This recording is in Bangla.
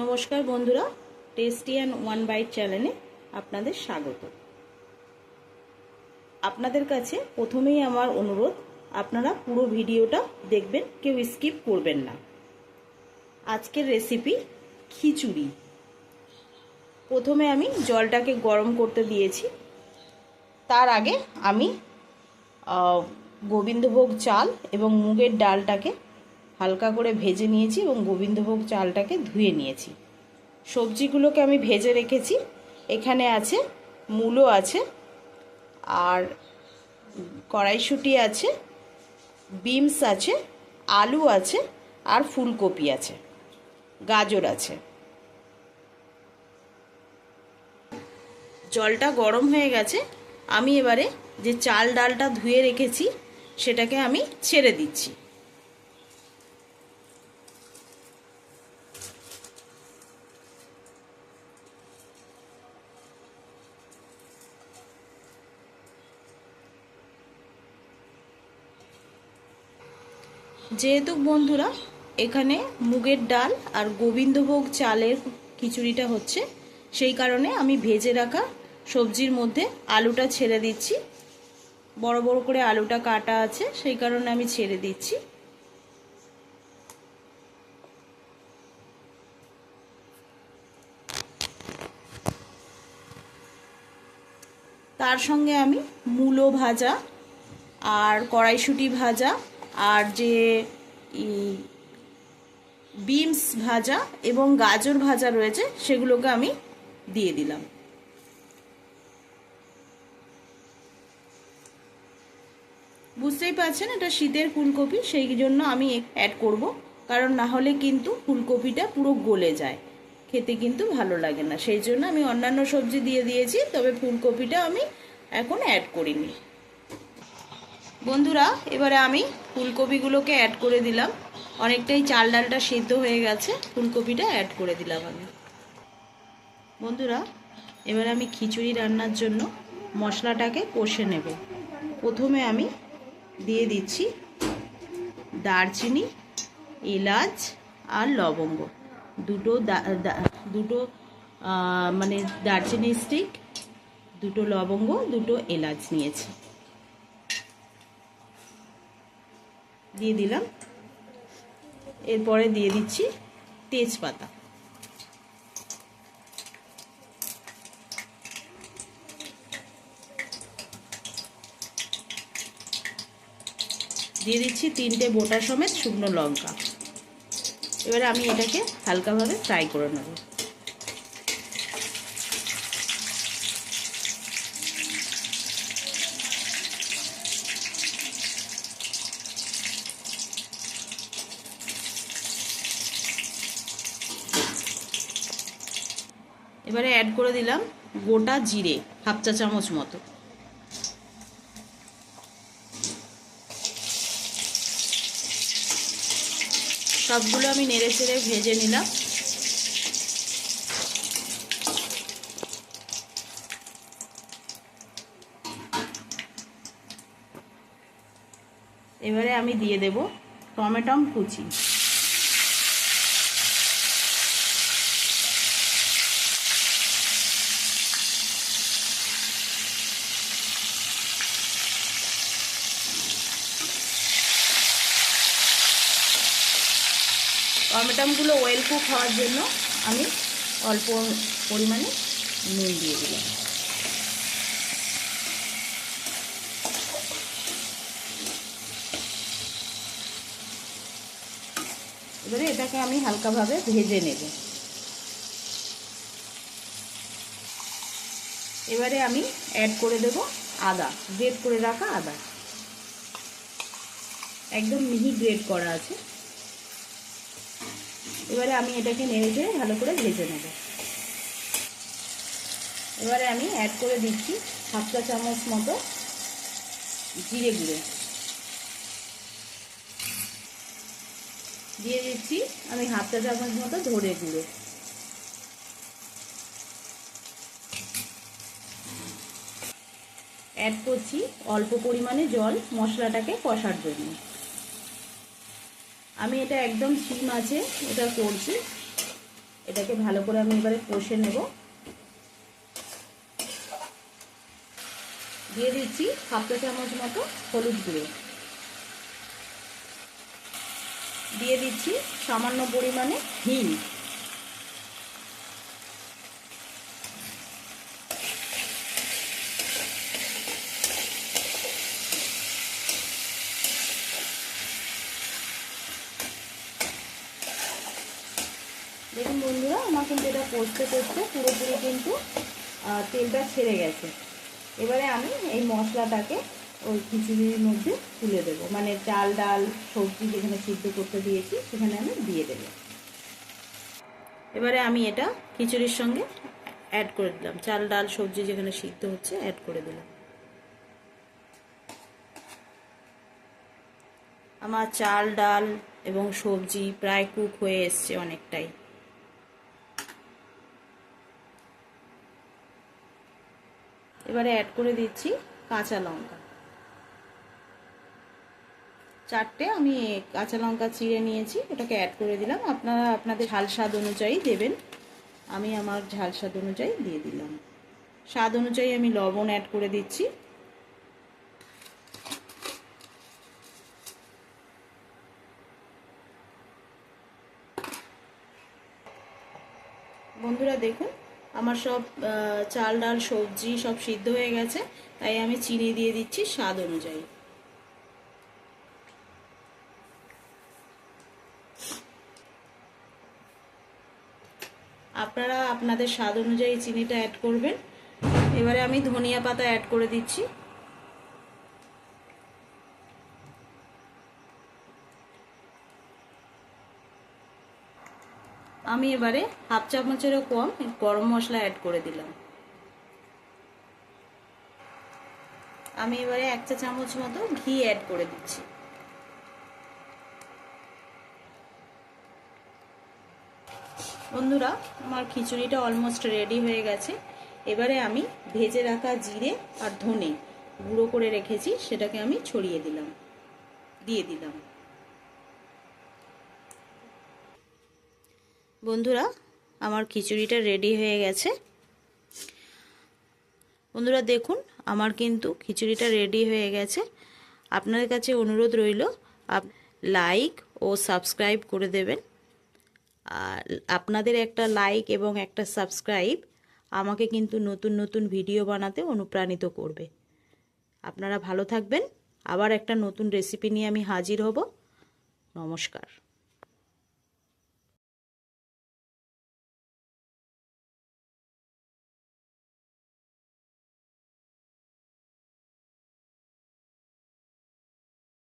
নমস্কার বন্ধুরা টেস্টি অ্যান্ড ওয়ান বাইট চ্যানেলে আপনাদের স্বাগত। আপনাদের কাছে প্রথমেই আমার অনুরোধ, আপনারা পুরো ভিডিওটা দেখবেন, কেউ স্কিপ করবেন না। আজকের রেসিপি খিচুড়ি। প্রথমে আমি জলটাকে গরম করতে দিয়েছি। তার আগে আমি গোবিন্দভোগ চাল এবং মুগের ডালটাকে হালকা করে ভেজে নিয়েছি এবং গোবিন্দভোগ চালটাকে ধুয়ে নিয়েছি। সবজিগুলোকে আমি ভেজে রেখেছি। এখানে আছে মূলো আছে আর কড়াইশুঁটি আছে, বিমস আছে, আলু আছে আর ফুলকপি আছে, গাজর আছে। জলটা গরম হয়ে গেছে। আমি এবারে যে চাল ডালটা ধুয়ে রেখেছি, সেটাকে আমি ছেড়ে দিচ্ছি। যেহেতু বন্ধুরা, এখানে মুগের ডাল আর গোবিন্দভোগ চালের খিচুড়িটা হচ্ছে, সেই কারণে আমি ভেজে রাখা সবজির মধ্যে আলুটা ছেড়ে দিচ্ছি। বড় বড় করে আলুটা কাটা আছে, সেই কারণে আমি ছেড়ে দিচ্ছি। তার সঙ্গে আমি মূলো ভাজা আর কড়াইশুঁটি ভাজা আর যে বিমস ভাজা এবং গাজর ভাজা রয়েছে, সেগুলোকে আমি দিয়ে দিলাম। বুঝতেই পারছেন, এটা শীতের ফুলকপি, সেই জন্য আমি অ্যাড করব। কারণ না হলে কিন্তু ফুলকপিটা পুরো গলে যায়। খেতে কিন্তু ভালো লাগে না। সেই জন্য আমি অন্যান্য সবজি দিয়ে দিয়েছি, তবে ফুলকপিটা আমি এখন অ্যাড করিনি। বন্ধুরা, এবারে আমি ফুলকপিগুলোকে অ্যাড করে দিলাম। অনেকটাই চাল ডালটা সিদ্ধ হয়ে গেছে, ফুলকপিটা অ্যাড করে দিলাম আমি। বন্ধুরা, এবারে আমি খিচুড়ি রান্নার জন্য মশলাটাকে কষে নেব। প্রথমে আমি দিয়ে দিচ্ছি দারচিনি, এলাচ আর লবঙ্গ। দুটো দুটো মানে দারচিনি স্টিক দুটো লবঙ্গ, দুটো এলাচ নিয়েছি। দিয়ে দিলাম। এরপরে দিয়ে দিচ্ছি তেজপাতা। দিয়ে দিচ্ছি তিনটে বোটা সমেত শুকনো লঙ্কা। এবারে আমি এটাকে হালকাভাবে ফ্রাই করে নেব। এবারে অ্যাড করে দিলাম গোটা জিরে, হাফ চা চামচ মতো। সবগুলো আমি নেড়ে চেড়ে ভেজে নিলাম। এবারে আমি দিয়ে দেব টমেটম কুচি। টমেটোগুলো ওয়েল কুক হওয়ার জন্য আমি অল্প পরিমাণে নুন দিয়ে দিলাম। এবারে এটাকে আমি হালকাভাবে ভেজে নেব। এবারে আমি অ্যাড করে দেব আদা গ্রেট করে রাখা আদা। একদম মিহি গ্রেট করা আছে। এবারে আমি এটাকে নেড়ে ভালো করে ভেজে নেব। এবারে আমি অ্যাড করে দিচ্ছি হাফ চা চামচ মতো জিরে গুঁড়ো। দিয়ে দিচ্ছি আমি হাফ চা চামচ মতো ধরে গুঁড়ো। অ্যাড করছি অল্প পরিমাণে জল, মশলাটাকে কষার জন্য। আমি এটা একদম সিম আছে, এটা করছি। এটাকে ভালো করে আমি এবারে কষে নেব। দিয়ে দিচ্ছি হাফ চা চামচ মতো হলুদ গুঁড়ো। দিয়ে দিচ্ছি সামান্য পরিমাণে হিং দেখুন বন্ধুরা আমার কিন্তু এটা করতে করতে পুরোপুরি কিন্তু তেলটা ছেড়ে গেছে। এবারে আমি এই মশলাটাকে ওই খিচুড়ির মধ্যে তুলে দেবো। মানে চাল, ডাল, সবজি যেখানে সিদ্ধ করতে দিয়েছি, সেখানে আমি দিয়ে দেবো। এবারে আমি এটা খিচুড়ির সঙ্গে অ্যাড করে দিলাম। চাল, ডাল, সবজি যেখানে সিদ্ধ হচ্ছে অ্যাড করে দিলাম। আমার চাল, ডাল এবং সবজি প্রায় কুক হয়ে এসছে অনেকটাই। এবারে অ্যাড করে দিচ্ছি কাঁচা লঙ্কা। চারটে আমি কাঁচা লঙ্কা চিড়ে নিয়েছি ওটাকে অ্যাড করে দিলাম। আপনারা আপনাদের ঝাল স্বাদ অনুযায়ী দেবেন। আমি আমার ঝাল স্বাদ অনুযায়ী দিয়ে দিলাম। স্বাদ অনুযায়ী আমি লবণ অ্যাড করে দিচ্ছি। বন্ধুরা দেখুন আমার সব চাল ডাল, সবজি সব সিদ্ধ হয়ে গেছে, তাই আমি চিনি দিয়ে দিচ্ছি স্বাদ অনুযায়ী। আপনারা আপনাদের স্বাদ অনুযায়ী চিনিটা অ্যাড করবেন। এবারে আমি ধনিয়া পাতা অ্যাড করে দিচ্ছি। আমি এবারে হাফ চামচেরও কম গরম মশলা অ্যাড করে দিলাম। আমি এবারে এক চা চামচ মতো ঘি অ্যাড করে দিচ্ছি। বন্ধুরা, আমার খিচুড়িটা অলমোস্ট রেডি হয়ে গেছে। এবারে আমি ভেজে রাখা জিরে আর ধনে গুঁড়ো করে রেখেছি, সেটাকে আমি ছড়িয়ে দিলাম, দিয়ে দিলাম। বন্ধুরা, আমার খিচুড়িটা রেডি হয়ে গেছে। বন্ধুরা, দেখুন, আমার কিন্তু খিচুড়িটা রেডি হয়ে গেছে। আপনাদের কাছে অনুরোধ রইল লাইক ও সাবস্ক্রাইব করে দেবেন। আর আপনাদের একটা লাইক এবং একটা সাবস্ক্রাইব আমাকে কিন্তু নতুন নতুন ভিডিও বানাতে অনুপ্রাণিত করবে। আপনারা ভালো থাকবেন। আবার একটা নতুন রেসিপি নিয়ে আমি হাজির হব। নমস্কার।